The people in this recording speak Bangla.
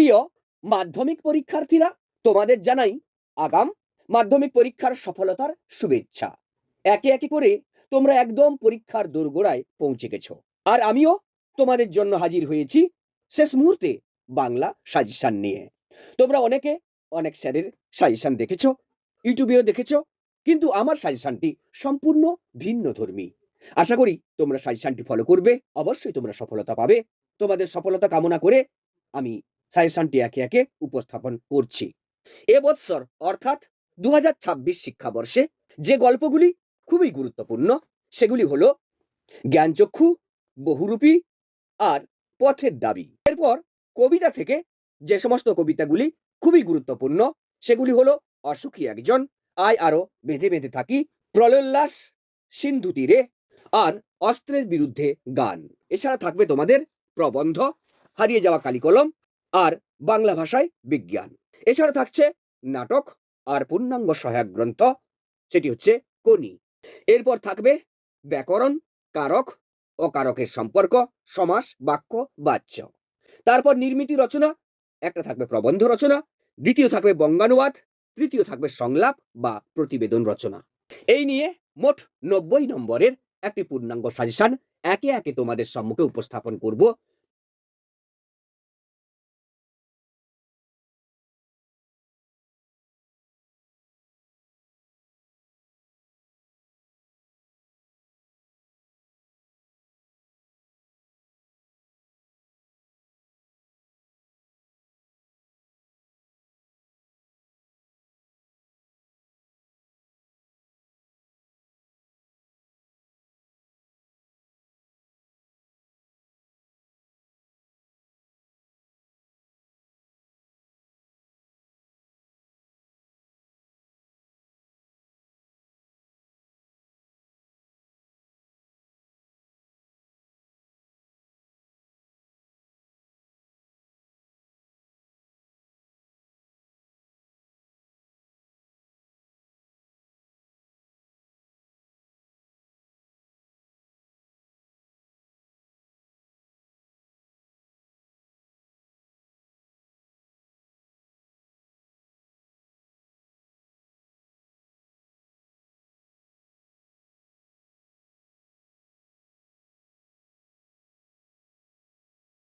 প্রিয় মাধ্যমিক পরীক্ষার্থীরা, তোমাদের জানাই আগাম মাধ্যমিক পরীক্ষার সফলতার শুভেচ্ছা। একে একে করে তোমরা একদম পরীক্ষার দোরগোড়ায় পৌঁছে গেছো। আর আমিও তোমাদের জন্য হাজির হয়েছি শেষ মুহূর্তে বাংলা সাজেশন নিয়ে। তোমরা অনেকে অনেক স্যারের সাজেশন দেখেছ, ইউটিউবেও দেখেছ, কিন্তু আমার সাজেশনটি সম্পূর্ণ ভিন্ন ধর্মী। আশা করি তোমরা সাজেশনটি ফলো করবে, অবশ্যই তোমরা সফলতা পাবে। তোমাদের সফলতা কামনা করে আমি সাজেশনটি একে একে উপস্থাপন করছি। এবৎসর অর্থাৎ দু হাজার ছাব্বিশ শিক্ষাবর্ষে যে গল্পগুলি খুবই গুরুত্বপূর্ণ, সেগুলি হলো জ্ঞানচক্ষু, বহুরূপী আর পথের দাবি। এরপর কবিতা থেকে যে সমস্ত কবিতাগুলি খুবই গুরুত্বপূর্ণ, সেগুলি হলো অসুখী একজন, আয় আরও বেঁধে বেঁধে থাকি, প্রলয়োল্লাস, সিন্ধু তীরে আর অস্ত্রের বিরুদ্ধে গান। এছাড়া থাকবে তোমাদের প্রবন্ধ, হারিয়ে যাওয়া কালিকলম আর বাংলা ভাষায় বিজ্ঞান। এছাড়া থাকছে নাটক আর পূর্ণাঙ্গ সহায়ক গ্রন্থ, সেটি হচ্ছে কনি এরপর থাকবে ব্যাকরণ, কারক ও কারকের সম্পর্ক, সমাস, বাক্য, বাচ্য। তারপর নির্মিতি রচনা, একটা থাকবে প্রবন্ধ রচনা, দ্বিতীয় থাকবে বঙ্গানুবাদ, তৃতীয় থাকবে সংলাপ বা প্রতিবেদন রচনা। এই নিয়ে মোট নব্বই নম্বরের একটি পূর্ণাঙ্গ সাজেশন একে একে তোমাদের সম্মুখে উপস্থাপন করব।